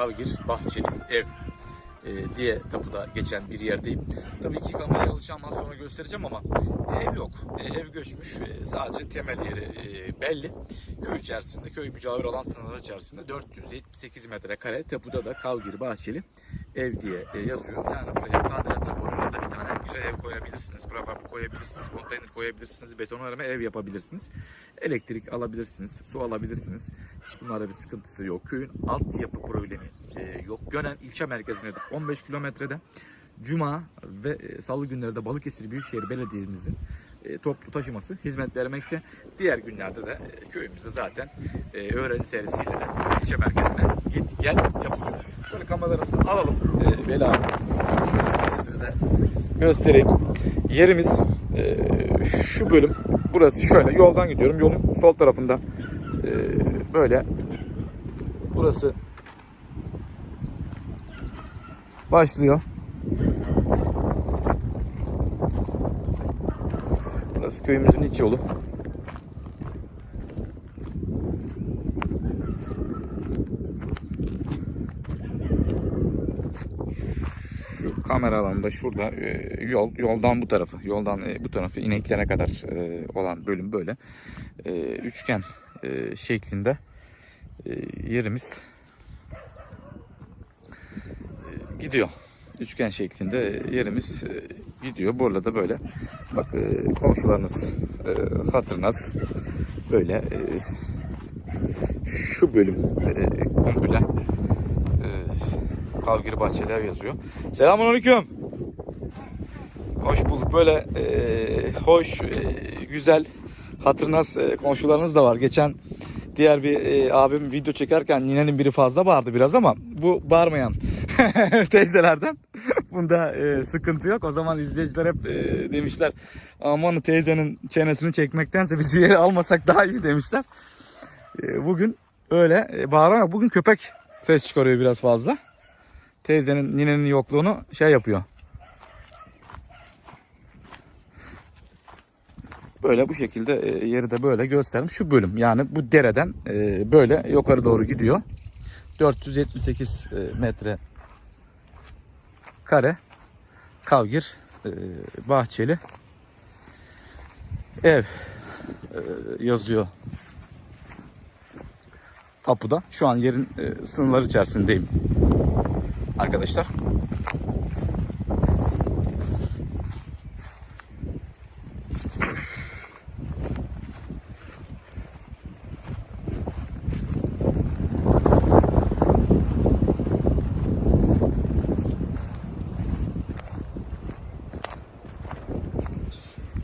Kavgir Bahçeli Ev e, diye tapuda geçen bir yerdeyim. Tabii ki kamerayı alacağım az sonra göstereceğim ama ev yok. E, ev göçmüş. E, sadece temel yeri e, belli. Köy içerisinde, köy mücavir alan sınırları içerisinde 478 metrekare tapuda da Kavgir Bahçeli Ev diye e, yazıyor. Yani buraya tadilat raporuyla güzel ev koyabilirsiniz. Prefab koyabilirsiniz. Konteyner koyabilirsiniz. Betonarme ev yapabilirsiniz. Elektrik alabilirsiniz. Su alabilirsiniz. Hiç bunlara bir sıkıntısı yok. Köyün altyapı problemi e, yok. Gönen ilçe merkezine de 15 kilometrede. Cuma ve e, salı günleri de Balıkesir Büyükşehir Belediye'mizin e, toplu taşıması hizmet vermekte. Diğer günlerde de e, köyümüzde zaten e, öğrenci servisiyle de ilçe merkezine git gel yapılıyor. Şöyle kameralarımızı alalım. E, Bela şöyle de göstereyim. Yerimiz e, şu bölüm. Burası şöyle yoldan gidiyorum. Yolun sol tarafında e, böyle burası başlıyor. Burası köyümüzün iç yolu. Şu kamera alanında şurada e, yol yoldan bu tarafı yoldan e, bu tarafı ineklere kadar e, olan bölüm böyle E, üçgen e, şeklinde e, yerimiz e, gidiyor üçgen şeklinde yerimiz e, gidiyor. Burada da böyle bak e, komşularınız e, hatırınız böyle e, şu bölüm e, komple Kavgiri Bahçeler yazıyor. Selamünaleyküm. Hoş bulduk. Böyle e, hoş, e, güzel hatırınız e, komşularınız da var. Geçen diğer bir e, abim video çekerken ninenin biri fazla bağırdı biraz ama bu bağırmayan teyzelerden. Bunda e, sıkıntı yok. O zaman izleyiciler hep e, demişler aman teyzenin çenesini çekmektense biz yeri almasak daha iyi demişler. E, bugün öyle e, bağıramıyor. Bugün köpek ses çıkarıyor biraz fazla. Teyzenin ninenin yokluğunu şey yapıyor. Böyle bu şekilde e, yeri de böyle gösterdim. Şu bölüm yani bu dereden e, böyle yukarı doğru gidiyor. 478 e, metre kare kavgir bahçeli ev yazıyor tapuda. Şu an yerin sınırları içerisindeyim arkadaşlar.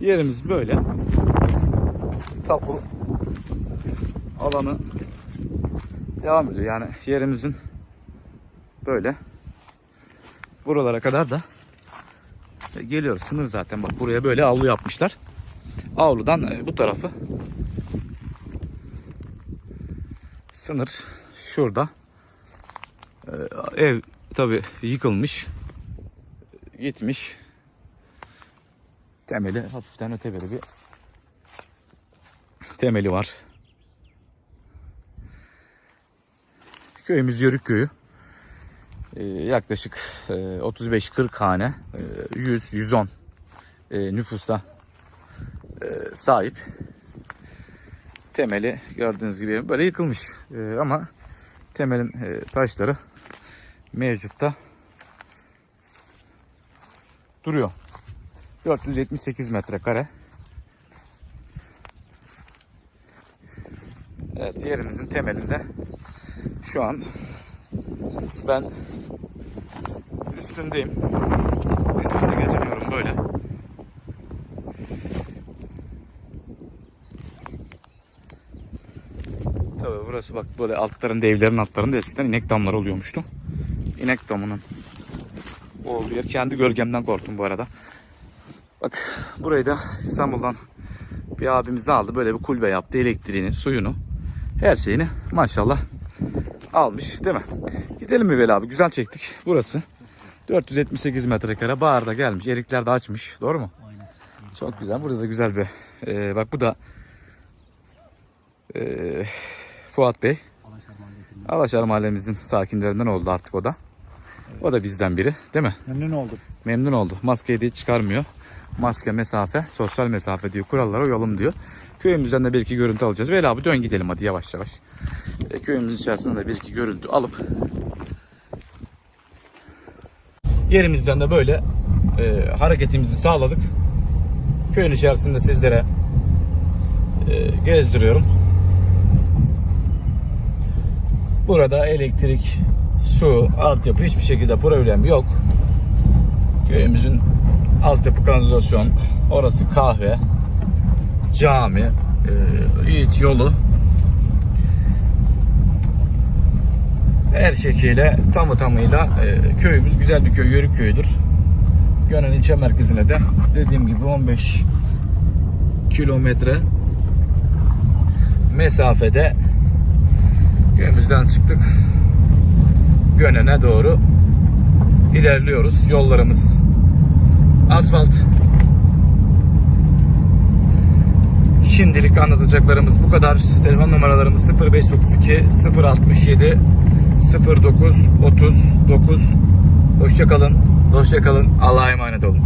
Yerimiz böyle. Tapu alanı devam ediyor. Yani yerimizin böyle buralara kadar da geliyoruz. Sınır zaten bak buraya böyle avlu yapmışlar. Avludan e, bu tarafı sınır şurada. E, Ev tabi yıkılmış. Gitmiş. Temeli hafiften öte bir temeli var. Köyümüz Yörük Köyü. Ee, yaklaşık e, 35-40 hane, e, 100-110 e, nüfusa e, sahip. Temeli gördüğünüz gibi böyle yıkılmış. Ama temelin taşları mevcutta duruyor. 478 metrekare. Evet yerimizin temelinde şu an ben üstündeyim. Üstünde geziniyorum böyle. Tabii burası bak böyle altlarında evlerin altlarında eskiden inek damları oluyormuştu. İnek damının olduğu yer. Kendi gölgemden korktum bu arada. Bak burayı da İstanbul'dan bir abimiz aldı. Böyle bir kulübe yaptı. Elektriğini, suyunu, her şeyini maşallah almış değil mi? Gidelim mi Veli abi? Güzel çektik. Burası 478 metrekare. Bağırda gelmiş. Erikler de açmış. Doğru mu? Aynen. Çok güzel. Burada da güzel bir ee, bak bu da ee, Fuat Bey. Alaşar mahallemizin sakinlerinden oldu artık o da. O da bizden biri değil mi? Memnun oldum. Memnun oldu. Maskeyi de hiç çıkarmıyor. Maske, mesafe, sosyal mesafe diyor. Kurallara uyalım diyor. Köyümüzden de bir iki görüntü alacağız. Veli abi dön gidelim hadi yavaş yavaş. E, köyümüz içerisinde de bir iki görüntü alıp yerimizden de böyle e, hareketimizi sağladık. Köyün içerisinde sizlere e, gezdiriyorum. Burada elektrik, su, altyapı hiçbir şekilde problem yok. Köyümüzün altyapı kanalizasyon, orası kahve, cami, e, iç yolu. Her şekilde tamı tamıyla e, köyümüz güzel bir köy, yörük köyüdür. Gönen ilçe merkezine de dediğim gibi 15 kilometre mesafede köyümüzden çıktık. Gönen'e doğru ilerliyoruz. Yollarımız asfalt. Şimdilik anlatacaklarımız bu kadar. Telefon numaralarımız 0532 067 09 39. Hoşça kalın. Hoşça kalın. Allah'a emanet olun.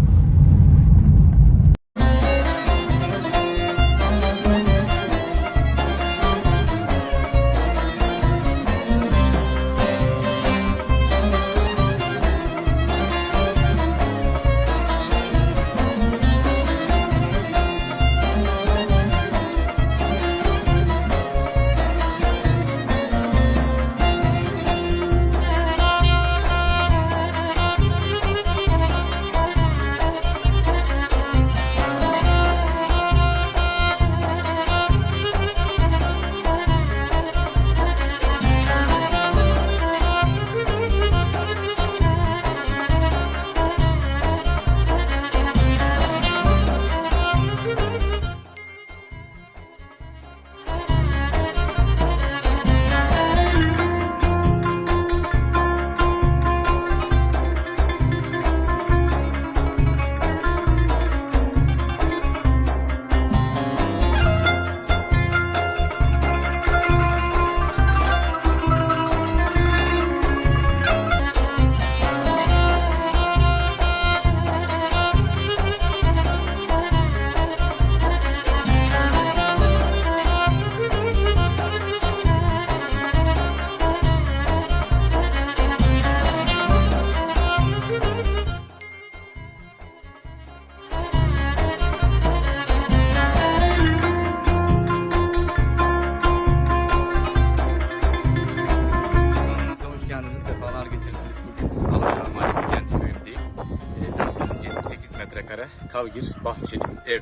Kavgir Bahçeli ev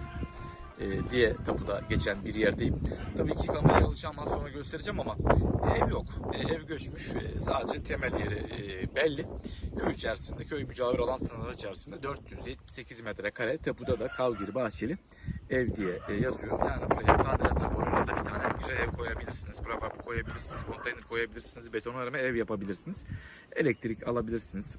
e, diye tapuda geçen bir yerdeyim. Tabii ki kamerayı alacağım az sonra göstereceğim ama ev yok. E, ev göçmüş. E, sadece temel yeri e, belli. Köy içerisinde, köy mücavir olan sınırlar içerisinde 478 metrekare tapuda da Kavgir Bahçeli ev diye e, yazıyor. Yani buraya tadilat raporuyla da bir tane güzel ev koyabilirsiniz. Prefab koyabilirsiniz. Konteyner koyabilirsiniz. Betonarme ev yapabilirsiniz. Elektrik alabilirsiniz.